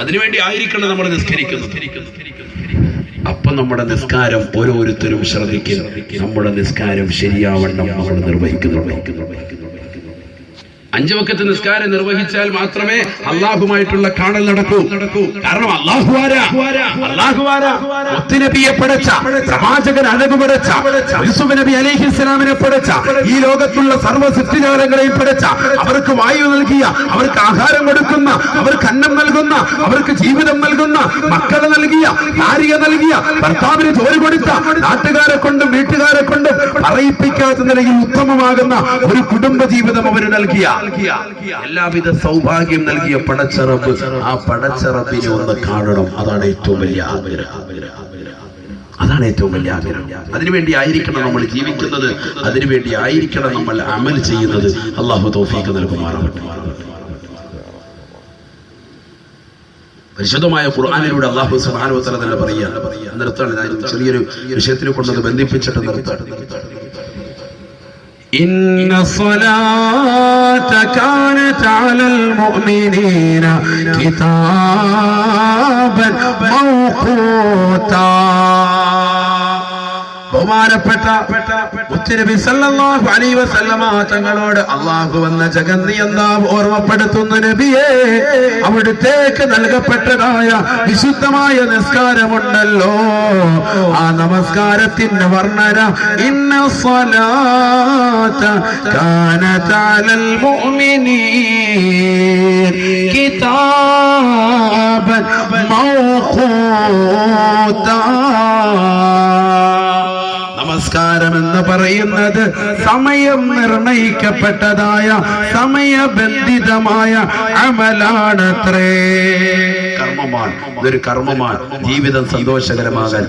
അതിനുവേണ്ടി ആയിരിക്കണം നമ്മൾ നിസ്കരിക്കുന്നത്. അപ്പൊ നമ്മുടെ നിസ്കാരം ഓരോരുത്തരും ശ്രദ്ധിക്കും നമ്മുടെ നിസ്കാരം ശരിയാവണ്ണം നമ്മൾ നിർവഹിക്കുന്നു അഞ്ചു വക്കത്ത് നിസ്കാരം നിർവഹിച്ചാൽ മാത്രമേ അള്ളാഹുമായിട്ടുള്ള കാണൽ നടക്കൂ. കാരണം അള്ളാഹു ആരാ? അള്ളാഹു ആരാ? മുത്തുനബിയെ പടച്ച പ്രവാചകൻ അഴകു പടച്ച നബി ഈ ലോകത്തുള്ള സർവ സൃഷ്ടിജാലങ്ങളെയും പടച്ച അവർക്ക് വായു നൽകിയ അവർക്ക് ആഹാരം കൊടുക്കുന്ന അവർക്ക് അന്നം നൽകുന്ന അവർക്ക് ജീവിതം നൽകുന്ന മക്കളെ നൽകിയ ഭാര്യ നൽകിയ ഭർത്താവിന് ജോലി കൊടുത്ത നാട്ടുകാരെ കൊണ്ടും വീട്ടുകാരെ കൊണ്ടും പറയിപ്പിക്കാത്ത നിലയിൽ ഉത്തമമാകുന്ന ഒരു കുടുംബ ജീവിതം അവർ നൽകിയ. എല്ലാവിധ സൗഭാഗ്യം നൽകിയ പടച്ചറപ്പ് ആ പടച്ചറപ്പിനെ ഒന്ന് കാണണം. അതാണ് ഏറ്റവും വലിയ ആഗ്രഹം. അതാണ് ഏറ്റവും വലിയ ആഗ്രഹം. അതിനുവേണ്ടി ആയിരിക്കണം നമ്മൾ ജീവിക്കുന്നത്. അതിനുവേണ്ടി ആയിരിക്കണം നമ്മൾ അമൽ ചെയ്യുന്നത്. അള്ളാഹു തോഫീക്ക് നൽകുമാറാവട്ടെ. പരിശുദ്ധമായ ഖുർആാനിലൂടെ അള്ളാഹു സുബ്ഹാനഹു വ തആല തന്നെ പറയുക നിർത്താണ് ചെറിയൊരു വിഷയത്തിൽ കൊണ്ടത് ബന്ധിപ്പിച്ചിട്ട് നിർത്താണ് إن الصلاة كانت على المؤمنين كتابا موقوتا. ബഹുമാനപ്പെട്ട തങ്ങളോട് അള്ളാഹു വന്ന ജഗന്നി എന്താ ഓർമ്മപ്പെടുത്തുന്ന നബിയെ? അവിടുത്തേക്ക് നൽകപ്പെട്ടതായ വിശുദ്ധമായ നിസ്കാരമുണ്ടല്ലോ ആ നമസ്കാരത്തിന്റെ വർണന ഇന്ന സ്വലാത്ത കാനത മുഅ്മിനീൻ കിതാബൻ മൗഖൂതാ നമസ്കാരം എന്ന് പറയുന്നത് സമയം നിർണയിക്കപ്പെട്ടതായ സമയബന്ധിതമായ അമലാണത്രേ. കർമ്മമാണ്. ഇതൊരു കർമ്മമാണ്. ജീവിതം സന്തോഷകരമാകാൻ.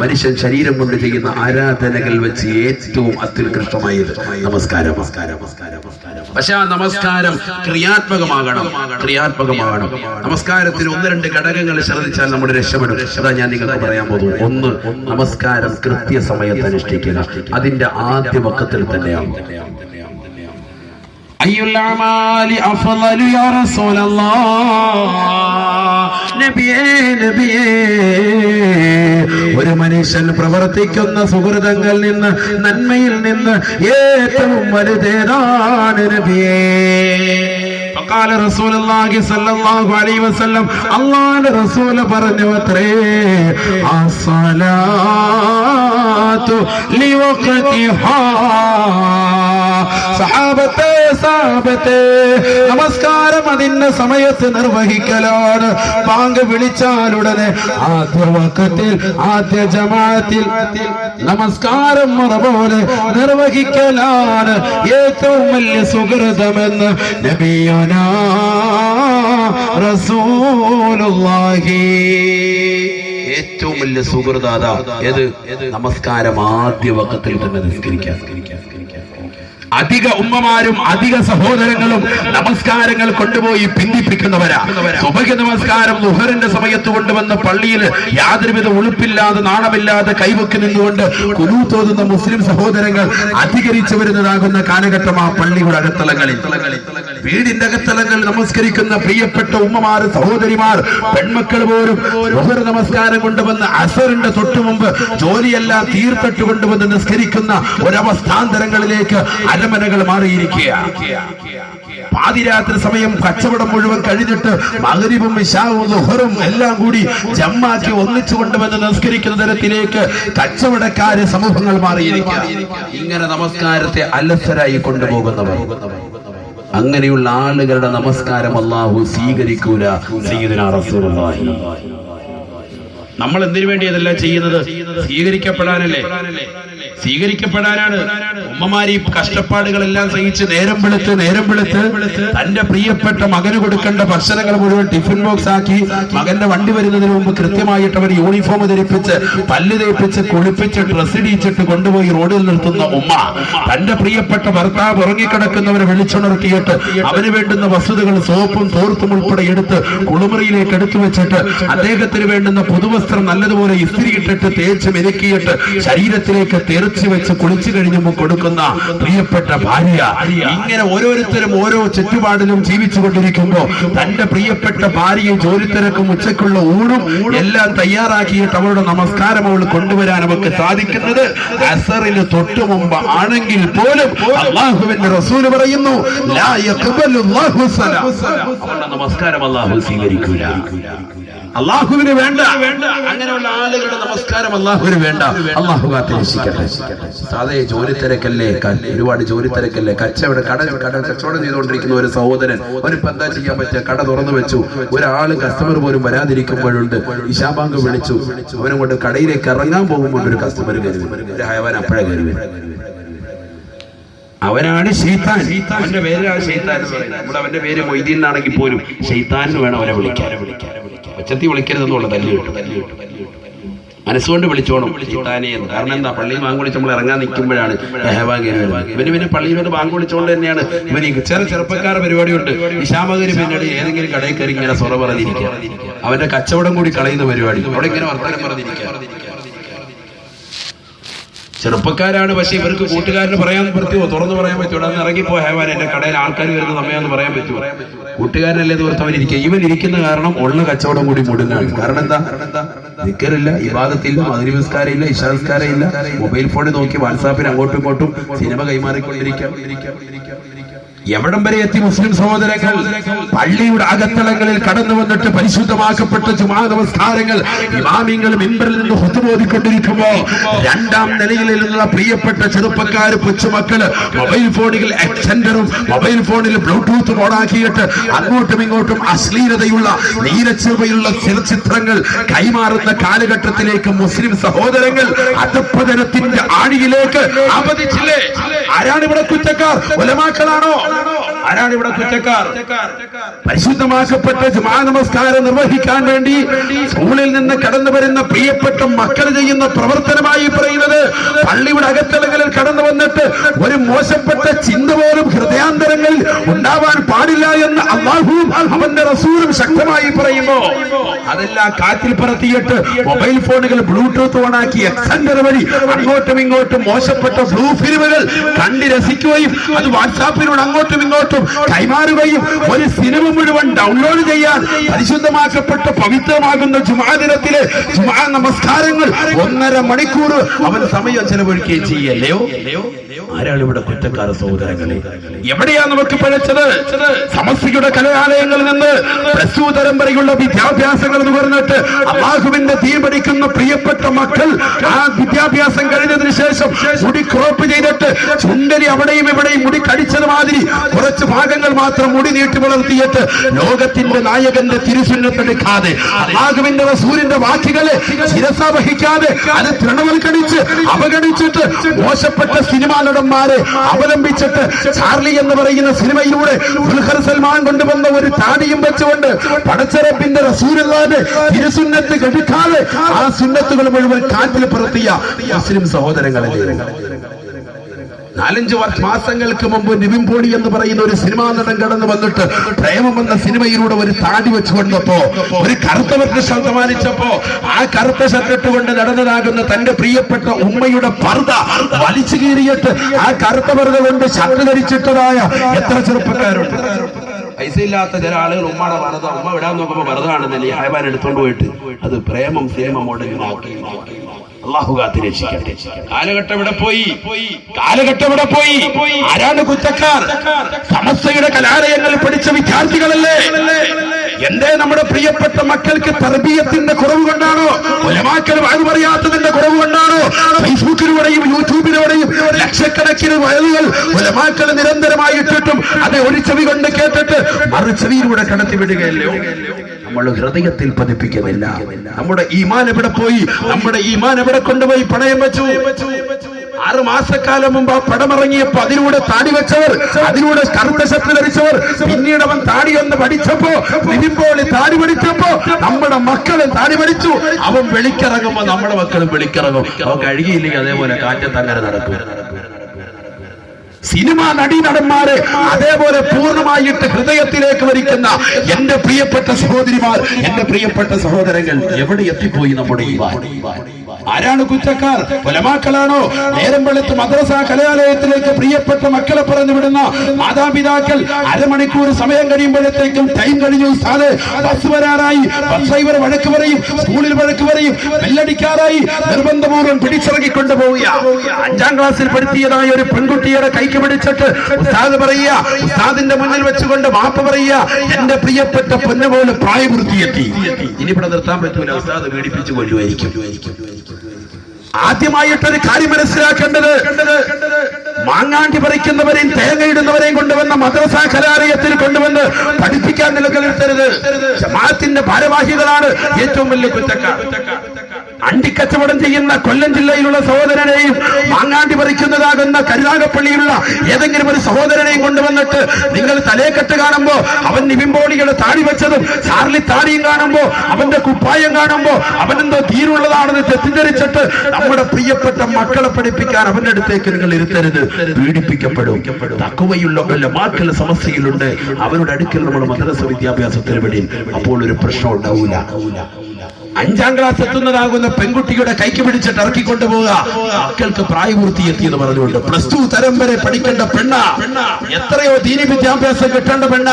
മനുഷ്യൻ ശരീരം കൊണ്ട് ചെയ്യുന്ന ആരാധനകൾ വെച്ച് ഏറ്റവും അത്യുത്കൃഷ്ടമായത്. നമസ്കാരം നമസ്കാരം നമസ്കാരം. പക്ഷെ ആ നമസ്കാരം ക്രിയാത്മകമാകണം ക്രിയാത്മകമാകണം. നമസ്കാരത്തിന് ഒന്ന് രണ്ട് ഘടകങ്ങൾ ശ്രദ്ധിച്ചാൽ നമ്മുടെ രക്ഷപ്പെടും. അതാ ഞാൻ നിങ്ങൾക്ക് പറയാൻ പോകുന്നു ഒന്ന് നമസ്കാരം കൃത്യസമയത്ത് അനുഷ്ഠിക്കുക. അതിന്റെ ആദ്യ പക്കത്തിൽ തന്നെയാണ് ഒരു മനുഷ്യൻ പ്രവർത്തിക്കുന്ന സുഹൃതങ്ങൾ നിന്ന് നന്മയിൽ നിന്ന് ഏറ്റവും വലുതേതാണ് നബിയേ فقال رسول الله صلى الله عليه وسلم الله رسول പറഞ്ഞു അത്രേ الصلاة لوقتها സഹാബത്തെ സാബത്തെ നമസ്കാരം അതിന്റെ സമയത്ത് നിർവഹിക്കലാണ്. പാങ്ക് വിളിച്ചാലുടനെ ആദ്യ വക്കത്തിൽ ആദ്യ ജമാത്തിൽ നമസ്കാരം മറുപോലെ പോലെ നിർവഹിക്കലാണ്. ഏറ്റവും വലിയ സുഹൃതമെന്ന് നബിയോന റസൂലുള്ളാഹി. ഏറ്റവും വലിയ സുഹൃദാത ഏത്? നമസ്കാരം ആദ്യ വക്കത്തിൽ തന്നെ നിസ്കരിക്കാൻ. അധിക ഉമ്മമാരും അധിക സഹോദരങ്ങളും നമസ്കാരങ്ങൾ കൊണ്ടുപോയി ഭിന്നിപ്പിക്കുന്നവരാ സുബഹി നമസ്കാരം ലുഹറിന്റെ സമയത്ത് കൊണ്ടുവന്ന പള്ളിയിൽ യാതൊരുവിധ ഉളുപ്പില്ലാതെ നാണമില്ലാതെ കൈവക്കി നിന്നുകൊണ്ട് കുലു തോന്നുന്ന മുസ്ലിം സഹോദരങ്ങൾ അധികരിച്ചു വരുന്നതാകുന്ന കാലഘട്ടം ആ പള്ളിയുടെ അകത്തലങ്ങളിൽ വീടിന്റെ അകത്തലങ്ങളിൽ നമസ്കരിക്കുന്ന പ്രിയപ്പെട്ട ഉമ്മമാർ സഹോദരിമാർ പെൺമക്കൾ പോലും ലുഹർ നമസ്കാരം കൊണ്ടുവന്ന് അസറിന്റെ തൊട്ടുമുമ്പ് ജോലിയെല്ലാം തീർത്തിട്ട് കൊണ്ടുവന്ന് നിസ്കരിക്കുന്ന ഒരവസ്ഥാന്തരങ്ങളിലേക്ക് അരമനകൾ മാറിയിരിക്കുകയാണ് പാതിരാത്രി സമയം കച്ചവടം മുഴുവൻ കഴിഞ്ഞിട്ട് മകരിവും വിശാവും എല്ലാം കൂടി ജമ്മാക്കി ഒന്നിച്ചു കൊണ്ടുവന്ന് നമസ്കരിക്കുന്ന തരത്തിലേക്ക് കച്ചവടക്കാര് സമൂഹങ്ങൾ മാറിയിരിക്കുക. ഇങ്ങനെ നമസ്കാരത്തെ അലസരായി കൊണ്ടുപോകുന്നവർ. അങ്ങനെയുള്ള ആളുകളുടെ നമസ്കാരം അള്ളാഹു സ്വീകരിക്കൂല. സയ്യിദുനാ റസൂലുള്ളാഹി. നമ്മൾ എന്തിനു വേണ്ടി അതെല്ലാം ചെയ്യുന്നത്? സ്വീകരിക്കപ്പെടാനല്ലേ? സ്വീകരിക്കപ്പെടാനാണ്. ഉമ്മമാരി കഷ്ടപ്പാടുകളെല്ലാം സഹിച്ച് നേരം വെളുത്ത് നേരം വെളുത്ത് തന്റെ പ്രിയപ്പെട്ട മകന് കൊടുക്കേണ്ട ഭക്ഷണങ്ങൾ മുഴുവൻ ടിഫിൻ ബോക്സ് ആക്കി മകന്റെ വണ്ടി വരുന്നതിന് മുമ്പ് കൃത്യമായിട്ട് അവർ യൂണിഫോം ധരിപ്പിച്ച് പല്ല് തേപ്പിച്ച് കുളിപ്പിച്ച് ഡ്രസ് ഇടിച്ചിട്ട് കൊണ്ടുപോയി റോഡിൽ നിർത്തുന്ന ഉമ്മ തന്റെ പ്രിയപ്പെട്ട ഭർത്താവ് ഉറങ്ങിക്കിടക്കുന്നവരെ വിളിച്ചുണർത്തിയിട്ട് അവന് വേണ്ടുന്ന വസ്തുതകൾ സോപ്പും തോർത്തും ഉൾപ്പെടെ എടുത്ത് കുളിമുറിയിലേക്ക് എടുത്തു വെച്ചിട്ട് അദ്ദേഹത്തിന് വേണ്ടുന്ന പുതുവസ്ത്ര വസ്ത്രം നല്ലതുപോലെ ഇസ്തിരി ഇട്ടിട്ട് തേച്ച് മെരുക്കിയിട്ട് ശരീരത്തിലേക്ക് തെറിച്ച് വെച്ച് കുളിച്ചു കഴിഞ്ഞുമ്പോൾ കൊടുക്കുന്ന പ്രിയപ്പെട്ട ഭാര്യ ഇങ്ങനെ ഓരോരുത്തരും ഓരോ ചുറ്റുപാടിലും ജീവിച്ചു കൊണ്ടിരിക്കുമ്പോ തന്റെ പ്രിയപ്പെട്ട ഭാര്യയെ ജോലിത്തിരക്കും ഉച്ചക്കുള്ള ഊണും എല്ലാം തയ്യാറാക്കിയിട്ട് അവളുടെ നമസ്കാരം അവൾ കൊണ്ടുവരാൻ അവൾക്ക് സാധിക്കുന്നത് അസറിന് തൊട്ടു മുമ്പ് ആണെങ്കിൽ പോലും അള്ളാഹുവിന്റെ റസൂൽ പറയുന്നു. നമസ്കാരം അള്ളാഹു സ്വീകരിക്കൂല അള്ളാഹുവിന് വേണ്ട. വേണ്ട. അങ്ങനെയുള്ള ആളുകളുടെ നമസ്കാരം അള്ളാഹുവിന് വേണ്ട. അള്ളാഹു കാത്തിരിക്കട്ടെ. സാധേ ജോലി തിരക്കല്ലേ? ഒരുപാട് ജോലി തിരക്കല്ലേ? കച്ചവട കട കട കച്ചവടം ചെയ്തുകൊണ്ടിരിക്കുന്ന ഒരു സഹോദരൻ അവനിപ്പോ എന്താ ചെയ്യാൻ പറ്റുക കട തുറന്നു വെച്ചു. ഒരാൾ കസ്റ്റമർ പോലും വരാതിരിക്കുമ്പോഴുണ്ട്. ഇഷാബാങ്ക് വിളിച്ചു. അവനും കൊണ്ട് കടയിലേക്ക് ഇറങ്ങാൻ പോകുമ്പോൾ ഒരു കസ്റ്റമർ കരുതി ഹയവാൻ അപ്പോഴേ കരുതി അവനാണ് ഷെയ്ത്താൻ അവന്റെ പേരാണ് ഷെയ്ത്താൻ എന്ന് പറയുന്നത്. നമ്മുടെ അവന്റെ പേര് മൊയ്തീൻ എന്നാണെങ്കിൽ പോലും ഷെയ്ത്താൻ എന്ന് വേണം അവനെ വിളിക്കാൻ. ഒച്ചത്തി വിളിക്കരുതെന്നുള്ള തല്ലി കിട്ടും തല്ലി കിട്ടും. മനസ്സുകൊണ്ട് വിളിച്ചോണം. ഷെയ്ത്താനെ എന്ന്. കാരണം എന്താ? പള്ളിയിൽ ബാങ്ക് വിളിച്ച് നമ്മൾ ഇറങ്ങാൻ നിൽക്കുമ്പോഴാണ് ഇവന് പിന്നെ പള്ളിയിലോട്ട് ബാങ്ക് വിളിച്ചുകൊണ്ട് തന്നെയാണ് ഇവന് ചെറു ചെറുപ്പക്കാര പരിപാടിയുണ്ട്. ഇഷാമകര് പിന്നീട് ഏതെങ്കിലും കടയിൽ കയറി ഇങ്ങനെ സ്വറ പറഞ്ഞിരിക്കുക. അവന്റെ കച്ചവടം കൂടി കളയുന്ന പരിപാടി. അവിടെ ഇങ്ങനെ വർത്തമാനം പറഞ്ഞിരിക്കുക. ചെറുപ്പക്കാരാണ് പക്ഷെ ഇവർക്ക് കൂട്ടുകാരന് പറയാൻ പറ്റുമോ? തുറന്നു പറയാൻ പറ്റുമോ? അന്ന് ഇറങ്ങിപ്പോ ഹേവാൻ എന്റെ കടയിൽ ആൾക്കാർ വരുന്ന സമയമെന്ന് പറയാൻ പറ്റുമോ? കൂട്ടുകാരനല്ലേ തീർത്ത് അവൻ ഇരിക്കുക ഇവൻ ഇരിക്കുന്ന കാരണം ഉള്ള കച്ചവടം കൂടി മുടുങ്ങാണ് കാരണം എന്താ? നിക്കറില്ല ഇബാദത്തില്ല മധുരമസ്കാരം ഇല്ല ഇഷാസ്കാരം ഇല്ല മൊബൈൽ ഫോണിൽ നോക്കി വാട്സാപ്പിൽ അങ്ങോട്ടും ഇങ്ങോട്ടും സിനിമ കൈമാറിക്കൊണ്ടിരിക്കാം എവിടം വരെ എത്തി മുസ്ലിം സഹോദരങ്ങൾ? പള്ളിയുടെ അകത്തളങ്ങളിൽ കടന്നു വന്നിട്ട് പരിശുദ്ധമാക്കപ്പെട്ട ചുമാ നമസ്കാരങ്ങൾ ഇമാമിങ്ങൾ മിമ്പറിൽ നിന്ന് ഹുത്തുബോധിക്കൊണ്ടിരിക്കുമ്പോ രണ്ടാം നിലയിൽ നിന്നുള്ള പ്രിയപ്പെട്ട ചെറുപ്പക്കാർ കൊച്ചുമക്കൾ മൊബൈൽ ഫോണിൽ എക്സെൻഡറും മൊബൈൽ ഫോണിൽ ബ്ലൂടൂത്തും ഓണാക്കിയിട്ട് അങ്ങോട്ടും ഇങ്ങോട്ടും അശ്ലീലതയുള്ള നീരച്ചുമയുള്ള ചിത്രങ്ങൾ കൈമാറുന്ന കാലഘട്ടത്തിലേക്ക് മുസ്ലിം സഹോദരങ്ങൾ അധപ്പതനത്തിന്റെ ആഴിയിലേക്ക് ആപതിച്ചില്ലേ ആരാണ് ഇവിടെ കുറ്റക്കാർ? ഒലമാക്കളാണോ ആരാണ് ഇവിടെ കുറ്റക്കാർ? പരിശുദ്ധമാക്കപ്പെട്ട ജുമാ നമസ്കാരം നിർവഹിക്കാൻ വേണ്ടി സ്കൂളിൽ നിന്ന് കടന്നു വരുന്ന പ്രിയപ്പെട്ട മക്കൾ ചെയ്യുന്ന പ്രവർത്തനമായി പറയുന്നത് പള്ളിയുടെ അകത്തലങ്ങളിൽ കടന്നു വന്നിട്ട് ഒരു മോശപ്പെട്ട ചിന്ത പോലും ഹൃദയാന്തരങ്ങളിൽ ഉണ്ടാവാൻ പാടില്ല എന്ന് അള്ളാഹുവും അവന്റെ റസൂലും ശക്തമായി പറയുമ്പോ അതെല്ലാം കാറ്റിൽ പറത്തിയിട്ട് മൊബൈൽ ഫോണുകൾ ബ്ലൂടൂത്ത് ഓണാക്കി എക്സെന്റർ വഴി അങ്ങോട്ടും ഇങ്ങോട്ടും മോശപ്പെട്ട ബ്ലൂ ഫിലിമുകൾ കണ്ട് രസിക്കുകയും അത് വാട്സാപ്പിലൂടെ അങ്ങോട്ടും ഇങ്ങോട്ടും കൈമാറുകയും ഒരു സിനിമ മുഴുവൻ ഡൗൺലോഡ് ചെയ്യാൻ പരിശുദ്ധമാക്കപ്പെട്ട പവിത്രമാകുന്ന ജുമാ ദിനത്തിലെ ജുമാ നമസ്കാരങ്ങൾ ഒന്നര മണിക്കൂർ അവൻ സമയം ചെലവഴിക്കുകയും ചെയ്യല്ലയോ? ആരാണ് ഇവിടെ കുറ്റക്കാര സഹോദരങ്ങളെ? എവിടെയാ നമുക്ക് പിഴച്ചത്? സമസ്തയുടെ കലാലയങ്ങളിൽ നിന്ന് പ്ലസ് ടു തരം വരെയുള്ള വിദ്യാഭ്യാസങ്ങൾ നുകർന്നിട്ട് അള്ളാഹുവിന്റെ തീ പഠിക്കുന്ന പ്രിയപ്പെട്ട മക്കൾ ആ വിദ്യാഭ്യാസം കഴിഞ്ഞതിന് ശേഷം മുടി ക്രോപ്പ് ചെയ്തിട്ട് ചുണ്ടലി അവിടെയും ഇവിടെയും മുടി കടിച്ചത് മാതിരി കുറച്ച് ഭാഗങ്ങൾ മാത്രം മുടി നീട്ടി വളർത്തിയിട്ട് ലോകത്തിന്റെ നായകന്റെ തിരുസുന്നത്തെടുക്കാതെ അള്ളാഹുവിന്റെ റസൂലിന്റെ വാക്കുകളെ ശിരസ വഹിക്കാതെ അത് തൃണവൽക്കണിച്ച് അവഗണിച്ചിട്ട് മോശപ്പെട്ട സിനിമാ നടന്മാരെ അവലംബിച്ചിട്ട് ചാർലി എന്ന് പറയുന്ന സിനിമയിലൂടെ ദുൽഖർ സൽമാൻ കൊണ്ടുവന്ന ഒരു താടിയും വെച്ചുകൊണ്ട് പടച്ചറപ്പിന്റെ റസൂലുള്ളാന്റെ തിരുസുന്നത്ത് കെടുക്കാതെ ആ സുന്നത്തുകൾ മുഴുവൻ കാറ്റിൽ പുറത്തിയ മുസ്ലിം സഹോദരങ്ങളെ നാലഞ്ച് മാസങ്ങൾക്ക് മുമ്പ് നിവിൻ പോളി എന്ന് പറയുന്ന ഒരു സിനിമാ നടൻ കടന്നു വന്നിട്ട് പ്രേമം എന്ന സിനിമയിലൂടെ ഒരു താടി വെച്ചു കൊണ്ടപ്പോ ഒരു കറുത്ത വൃക്ഷം സമ്മാനിച്ചപ്പോ ആ കറുത്ത ഷർട്ടിട്ട് കൊണ്ട് നടന്നതാകുന്ന തന്റെ പ്രിയപ്പെട്ട ഉമ്മയുടെ പർദ്ദ വലിച്ചു കീറിയിട്ട് ആ കറുത്ത പർദ്ദ കൊണ്ട് ഷർട്ട് ധരിച്ചിട്ടതായ എത്ര ചെറുപ്പക്കാരുണ്ട്? പൈസ ഇല്ലാത്ത ചില ആളുകൾ ഉമ്മയുടെ വറുത ഉമ്മ വിടാൻ നോക്കുമ്പോ ഈ ഹൈബാൻ എടുത്തോണ്ട് പോയിട്ട് അത് പ്രേമം സേമം അള്ളാഹു കാലഘട്ടം പോയി. ആരാണ് കുറ്റക്കാർ? സമസ്തയുടെ കലാലയങ്ങളിൽ പഠിച്ച വിദ്യാർത്ഥികളല്ലേ? എന്തേ നമ്മുടെ പ്രിയപ്പെട്ട മക്കൾക്ക് തർബീയത്തിന്റെ കുറവ് കൊണ്ടാണോ കൊലമാക്കൽ വാഴ പറയാത്തതിന്റെ കുറവ് കൊണ്ടാണോ ഫേസ്ബുക്കിലൂടെയും യൂട്യൂബിലൂടെയും ലക്ഷക്കണക്കിന് വയലുകൾ ഒലമാക്കൾ നിരന്തരമായി ഇട്ടിട്ടും അത് ഒരു ചെവി കൊണ്ട് കേട്ടിട്ട് മറു ചെവിയിലൂടെ കടത്തിവിടുകയല്ലോ. നമ്മൾ ഹൃദയത്തിൽ പതിപ്പിക്കുന്നില്ല. നമ്മുടെ ഈമാൻ എവിടെ പോയി? നമ്മുടെ ഈമാൻ എവിടെ കൊണ്ടുപോയി? പണയം വെച്ചു. ആറ് മാസക്കാലം മുമ്പ് ആ പടമിറങ്ങിയപ്പോ അതിലൂടെ താടി വെച്ചവർ അതിലൂടെ കറുത്ത ശക്തി ധരിച്ചവർ പിന്നീട് അവൻ താടി ഒന്ന് പഠിച്ചപ്പോ ഇനിപ്പോൾ താടി പഠിച്ചപ്പോ നമ്മുടെ മക്കളും താടി പഠിച്ചു. അവൻ വെളിക്കിറങ്ങുമ്പോ നമ്മുടെ മക്കളും വെളിക്കിറങ്ങും. അവൻ കഴുകിയില്ലെങ്കിൽ അതേപോലെ കാറ്റം തന്നെ നടക്കും. സിനിമ നടീനടന്മാരെ അതേപോലെ പൂർണമായിട്ട് ഹൃദയത്തിലേക്ക് വരിക്കുന്ന എന്റെ പ്രിയപ്പെട്ട സഹോദരിമാർ എന്റെ പ്രിയപ്പെട്ട സഹോദരങ്ങൾ എവിടെ എത്തിപ്പോയി നമ്മുടെ ഈ? ആരാണ് കുറ്റക്കാർ? കൊലമാക്കളാണോ നേരം വെളുത്ത് മദ്രസ കലാലയത്തിലേക്ക് പ്രിയപ്പെട്ട മക്കളെ പറഞ്ഞു വിടുന്ന മാതാപിതാക്കൾ അരമണിക്കൂർ സമയം കഴിയുമ്പോഴത്തേക്കും ടൈം കഴിഞ്ഞു. സാറ് ബസ് വരാറായി. ബസ് ഡ്രൈവർ വഴക്ക് പറയും. സ്കൂളിൽ വഴക്ക് പറയും. ബെല്ലടിക്കാറായി. നിർബന്ധപൂർവം പിടിച്ചിറങ്ങിക്കൊണ്ടു പോവുക അഞ്ചാം ക്ലാസ്സിൽ പഠിത്തിയതായ ഒരു പെൺകുട്ടിയുടെ കൈക്ക് പിടിച്ചിട്ട് ഉസ്താദ് പറയുക ഉസ്താദിന്റെ മുന്നിൽ വെച്ചുകൊണ്ട് മാപ്പ് പറയുക എന്റെ പ്രിയപ്പെട്ട പൊന്നുപോലെ പ്രായപൂർത്തിയെത്തി. ഇനി ഇവിടെ നിർത്താൻ പറ്റൂല. ഉസ്താദ് പീഡിപ്പിച്ചു കൊല്ലുമായിരിക്കും ആദ്യമായിട്ടൊരു കാര്യം മനസ്സിലാക്കേണ്ടത് മാങ്ങാണ്ടി പറിക്കുന്നവരെയും തേങ്ങയിടുന്നവരെയും കൊണ്ടുവന്ന മദ്രസ കലാലയത്തിൽ കൊണ്ടുവന്ന് പഠിപ്പിക്കാൻ നിലനിൽത്തരുത് ജമാഅത്തിന്റെ ഭാരവാഹികളാണ് ഏറ്റവും വലിയ കുറ്റക്കാർ. അണ്ടിക്കച്ചവടം ചെയ്യുന്ന കൊല്ലം ജില്ലയിലുള്ള സഹോദരനെയും മാങ്ങാണ്ടി പറിക്കുന്നതാകുന്ന കരുനാഗപ്പള്ളിയിലുള്ള ഏതെങ്കിലും ഒരു സഹോദരനെയും കൊണ്ടുവന്നിട്ട് നിങ്ങൾ തലേക്കെട്ട് കാണുമ്പോ അവൻ നിവിമ്പോളികളെ താടി വെച്ചതും ചാർലി താടിയും കാണുമ്പോ അവന്റെ കുപ്പായം കാണുമ്പോ അവനെന്തോ തീരുള്ളതാണെന്ന് തെറ്റിദ്ധരിച്ചിട്ട് നമ്മുടെ പ്രിയപ്പെട്ട മക്കളെ പഠിപ്പിക്കാൻ അവന്റെ അടുത്തേക്ക് നിങ്ങൾ ഇരുത്തരുത്. പീഡിപ്പിക്കപ്പെടും. തക്കുവയുള്ള വല്ല മാക്കൽ സമസ്യയിലുണ്ട്. അവരുടെ അടുക്കൽ നമ്മൾ മദ്രസ വിദ്യാഭ്യാസത്തിന് വേണ്ടി അപ്പോൾ ഒരു പ്രശ്നം ഉണ്ടാവൂല. അഞ്ചാം ക്ലാസ് എത്തുന്നതാകുന്ന പെൺകുട്ടിയുടെ കൈക്ക് പിടിച്ചിട്ട് ഇറക്കിക്കൊണ്ടു പോവുക മക്കൾക്ക് പ്രായപൂർത്തി എത്തിയെന്ന് പറഞ്ഞുകൊണ്ട് പ്ലസ് ടു തരം വരെ പഠിക്കേണ്ട പെണ്ണ. എത്രയോ ദീനി വിദ്യാഭ്യാസം കിട്ടേണ്ട പെണ്ണ.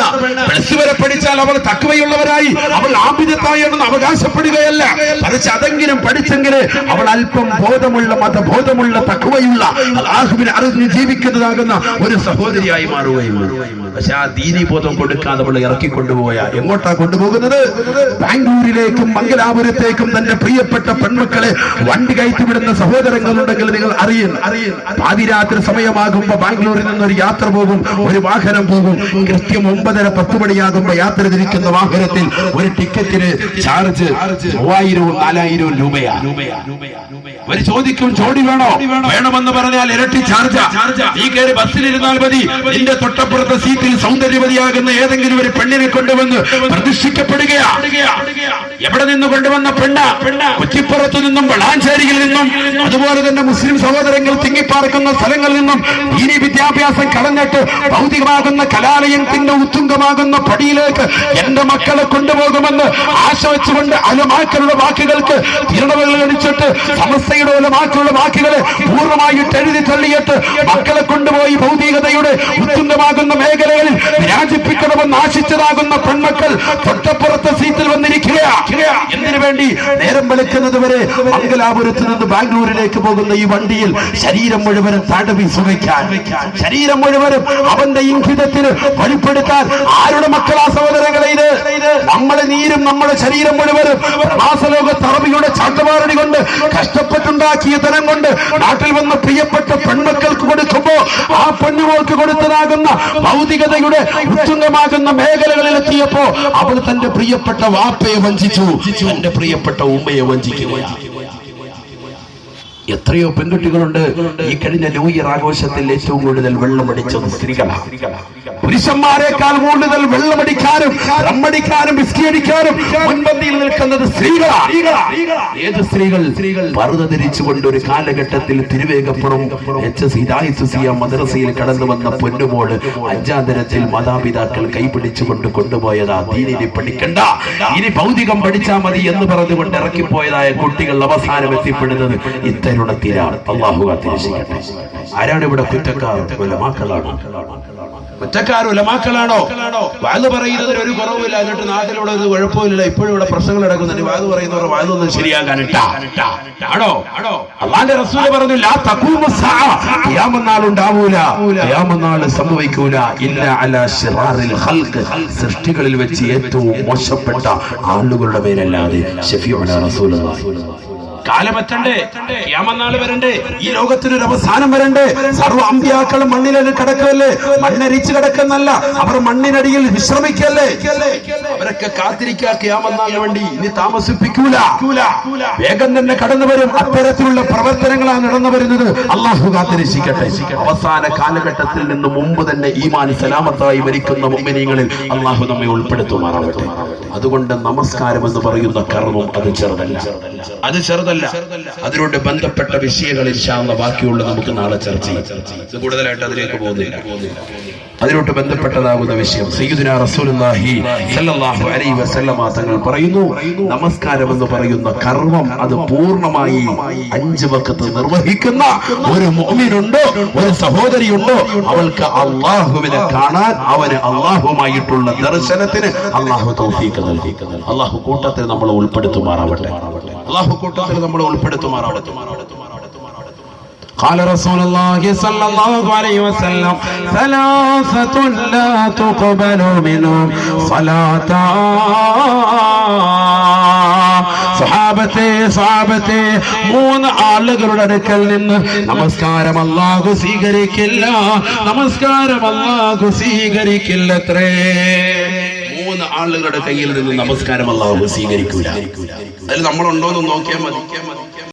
പ്ലസ് വരെ പഠിച്ചാൽ അവൾ തക്കവയുള്ളവരായി അവൾ ആഭിജത്തായെന്ന് അവകാശപ്പെടുകയല്ല. മറിച്ച് അതെങ്കിലും പഠിച്ചെങ്കിൽ അവൾ അല്പം ബോധമുള്ള മതബോധമുള്ള തക്കവയുള്ള അറിഞ്ഞ് ജീവിക്കുന്നതാകുന്ന ഒരു സഹോദരിയായി മാറുകയും പക്ഷെ ആ ദീനി ബോധം കൊടുക്കാതെ ഇറക്കി കൊണ്ടുപോയാ എങ്ങോട്ടാ കൊണ്ടുപോകുന്നത്? ബാംഗ്ലൂരിലേക്കും മംഗലാപുരത്തേക്കും തന്റെ പ്രിയപ്പെട്ട പെൺമക്കളെ വണ്ടി കയറ്റി കയറ്റിവിടുന്ന സഹോദരങ്ങളുണ്ടെങ്കിൽ നിങ്ങൾ അറിയും. പാതിരാത്രി സമയമാകുമ്പോ ബാംഗ്ലൂരിൽ നിന്നൊരു യാത്ര പോകും ഒരു വാഹനം പോകും. കൃത്യം ഒമ്പതര പത്ത് മണിയാകുമ്പോ യാത്ര തിരിക്കുന്ന വാഹനത്തിൽ ഒരു ടിക്കറ്റിന് ചാർജ് മൂവായിരവും നാലായിരവും രൂപയാ. ഒരു ചോദിക്കും ജോഡി വേണോ? വേണമെന്ന് പറഞ്ഞാൽ ഇരട്ടി ചാർജ്. നീ കയറി ബസ്സിലിരുന്നാൽ മതി. നിന്റെ തൊട്ടപ്പുറത്തെ സീറ്റിൽ സൗന്ദര്യവതിയാകുന്ന ഏതെങ്കിലും ഒരു പെണ്ണിനെ കൊണ്ടുവന്ന് പ്രതിഷ്ഠിക്കപ്പെടുകയാ എവിടെ നിന്ന് കൊണ്ടുവന്ന പെണ്ണ? കൊച്ചിപ്പുറത്തു നിന്നും വളാഞ്ചേരിയിൽ നിന്നും അതുപോലെ തന്നെ മുസ്ലിം സഹോദരങ്ങൾ തിങ്ങിപ്പാർക്കുന്ന സ്ഥലങ്ങളിൽ നിന്നും ഇനി വിദ്യാഭ്യാസം കളഞ്ഞിട്ട് ഭൗതികമാകുന്ന കലാലയത്തിന്റെ ഉത്തുംഗമാകുന്ന പടിയിലേക്ക് എന്റെ മക്കളെ കൊണ്ടുപോകുമെന്ന് ആശ വെച്ചുകൊണ്ട് അലമാക്കളുടെ വാക്കുകൾക്ക് തിരുണവകൾ അടിച്ചിട്ട് സമസ്തയുടെ അലമാക്കളുടെ വാക്കുകളെ പൂർണമായിട്ട് എഴുതി തള്ളിയിട്ട് മക്കളെ കൊണ്ടുപോയി ഭൗതികതയുടെ ഉത്തുംഗമാകുന്ന മേഖലകളിൽ രാജിപ്പിക്കണമെന്ന് ആശിച്ചതാകുന്ന പെൺമക്കൾ തൊട്ടപ്പുറത്തെ സീറ്റിൽ വന്നിരിക്കുക എന്തിനു വേണ്ടി? നേരം വെളുക്കുന്നത് വരെ മംഗലാപുരത്ത് നിന്ന് ബാംഗ്ലൂരിലേക്ക് പോകുന്ന ഈ വണ്ടിയിൽ ശരീരം മുഴുവനും തടവി സുഖിക്കാൻ. ശരീരം മുഴുവനും അവന്റെ ഇംഗിതത്തിന് വെളിപ്പെടുത്താൻ ആരുടെ മക്കളാ സഹോദരങ്ങളെ ഇത്? നമ്മളെ നീരും നമ്മുടെ ശരീരം മുഴുവനും പ്രവാസലോക തറവിയുടെ ചാട്ടമാരണി കൊണ്ട് കഷ്ടപ്പെട്ടുണ്ടാക്കിയ ധനം കൊണ്ട് നാട്ടിൽ വന്ന പ്രിയപ്പെട്ട പെൺമക്കൾക്ക് കൊടുക്കുമ്പോ ആ പെണ്ണുമോൾക്ക് കൊടുത്തതാകുന്ന ഭൗതികതയുടെ ഉത്തുംഗമാകുന്ന മേഖലകളിൽ എത്തിയപ്പോ അവൾ തന്റെ പ്രിയപ്പെട്ട വാപ്പയെ വഞ്ചിച്ചു. തന്റെ പ്രിയപ്പെട്ട ഉമ്മയെ വഞ്ചിക്കുകയാണ് എത്രയോ പെൺകുട്ടികളുണ്ട്. ഈ കഴിഞ്ഞ ന്യൂ ഇയർ ആഘോഷത്തിൽ ഏറ്റവും കൂടുതൽ വെള്ളമടിച്ചത് സ്ത്രീകളാണ്. പുരുഷന്മാരെക്കാൾ കൂടുതൽ വെള്ളമടിക്കാനും റമ്മടിക്കാനും ബിസ്കി അടിക്കാനും മുൻപന്തിയിൽ നിൽക്കുന്നത് സ്ത്രീകളാണ് ഏത് സ്ത്രീകൾ സ്ത്രീകൾ പറുത ധരിച്ചുകൊണ്ട് ഒരു കാലഘട്ടത്തിൽ തിരുവേഗപ്പുറം എച്ച് എസ് ഹിദായത്തുസിയ മദ്രസയിൽ കടന്നു വന്ന പൊന്നുമോൾ അഞ്ചാം തരത്തിൽ മാതാപിതാക്കൾ കൈപിടിച്ചുകൊണ്ട് കൊണ്ടുപോയതാ. ദീനിനെ പഠിക്കണ്ട. ഇനി ഭൗതികം പഠിച്ചാൽ മതി എന്ന് പറഞ്ഞുകൊണ്ട് ഇറക്കിപ്പോയതായ കുട്ടികൾ അവസാനം എത്തിപ്പെടുന്നത് ഇത്തരുണത്തിലാണ് അള്ളാഹു ആരാണ് ഇവിടെ കുറ്റക്കാർ? ഉലമാക്കളാണ്? കുറ്റക്കാർ ലമാക്കളാണോ? വാത് പറയുന്നതിന് ഒരു കുറവില്ല എന്നിട്ട് നാട്ടിലൂടെ ഒരു കുഴപ്പമില്ല ഇപ്പോഴും ഇവിടെ പ്രശ്നങ്ങൾ നടക്കുന്നുണ്ട്. വാത് പറയുന്നവർ വാതൊന്നും ശരിയാകാനിട്ടാ. ആണോ? അള്ളാന്റെ റസൂൽ പറഞ്ഞു ലാ സംഭവിക്കൂല. ഖൽഖ്. സൃഷ്ടികളിൽ വെച്ച് ഏറ്റവും മോശപ്പെട്ട ആളുകളുടെ പേരല്ലാതെ ഷഫീഉന റസൂലുള്ളാഹി. കാലമെത്തണ്ടേ. യാമനാൾ വരണ്ടേ. ഈ ലോകത്തിനൊരു അവസാനം വരണ്ടേ. സർവ അമ്പിയാക്കളും മണ്ണിലത് കിടക്കല്ലേ മണ്ണരിച്ച് കിടക്കുന്നല്ല. അവർ മണ്ണിനടിയിൽ വിശ്രമിക്കല്ലേ? അവരൊക്കെ കാത്തിരിക്കാ യാമനാളിന് വേണ്ടി. ഇനി താമസിപ്പിക്കൂല. വേഗം തന്നെ കടന്നു വരും. അത്തരത്തിലുള്ള പ്രവർത്തനങ്ങളാണ് നടന്നു വരുന്നത്. അള്ളാഹു കാത്തിരിക്കട്ടെ അവസാന കാലഘട്ടത്തിൽ നിന്ന് മുമ്പ് തന്നെ ഈമാൻ സലാമത്തായി മരിക്കുന്ന മുമ്പിനീങ്ങളിൽ അള്ളാഹു നമ്മെ ഉൾപ്പെടുത്തുമാറാവട്ടെ. അതുകൊണ്ട് നമസ്കാരം എന്ന് പറയുന്ന കർമ്മം അത് ചെറുതല്ല. അത് ചെറുതല്ല. ചെറുതല്ല. അതിനോട് ബന്ധപ്പെട്ട വിഷയങ്ങൾ ശാന്ത ബാക്കിയുള്ള നമുക്ക് നാളെ ചർച്ച ചെയ്യാം. കൂടുതലായിട്ട് അതിലേക്ക് പോകുന്നില്ല. അതിനോട്ട് ബന്ധപ്പെട്ടതാകുന്ന വിഷയം. സയ്യിദുന റസൂലുള്ളാഹി സല്ലല്ലാഹു അലൈഹി വസല്ലമ തങ്ങൾ പറയുന്നു നമസ്കാരം എന്ന് പറയുന്ന കർമ്മം അത് പൂർണമായി അഞ്ച് വക്കത്ത് നിർവഹിക്കുന്ന ഒരു മുഅ്മിനുണ്ടോ ഒരു സഹോദരിയുണ്ടോ. അവൾക്ക് അള്ളാഹുവിനെ കാണാൻ അവന് അള്ളാഹുമായിട്ടുള്ള ദർശനത്തിന് അള്ളാഹു തൗഫീഖ് നൽകി. അള്ളാഹു കൂട്ടത്തിൽ നമ്മൾ ഉൾപ്പെടുത്തുമാറാവട്ടെ. അള്ളാഹു കൂട്ടത്തിൽ നമ്മൾ ഉൾപ്പെടുത്തുമാറാവട്ടെ قال رسول الله صلى الله عليه وسلم ثلاثة لا تقبل منهم صلاة സഹാബത്തെ സഹാബത്തെ മൂന്ന് ആളുകളുടെ അടുക്കൽ നിന്ന് നമസ്കാരം അല്ലാഹു സ്വീകരിക്കില്ല നമസ്കാരം അല്ലാഹു സ്വീകരിക്കില്ലത്രേ മൂന്ന് ആളുകളുടെ കയ്യിൽ നിന്ന് നമസ്കാരം അള്ളാഹു സ്വീകരിക്കൂല. അതിൽ നമ്മളുണ്ടോ എന്ന് നോക്കിയാൽ മതി.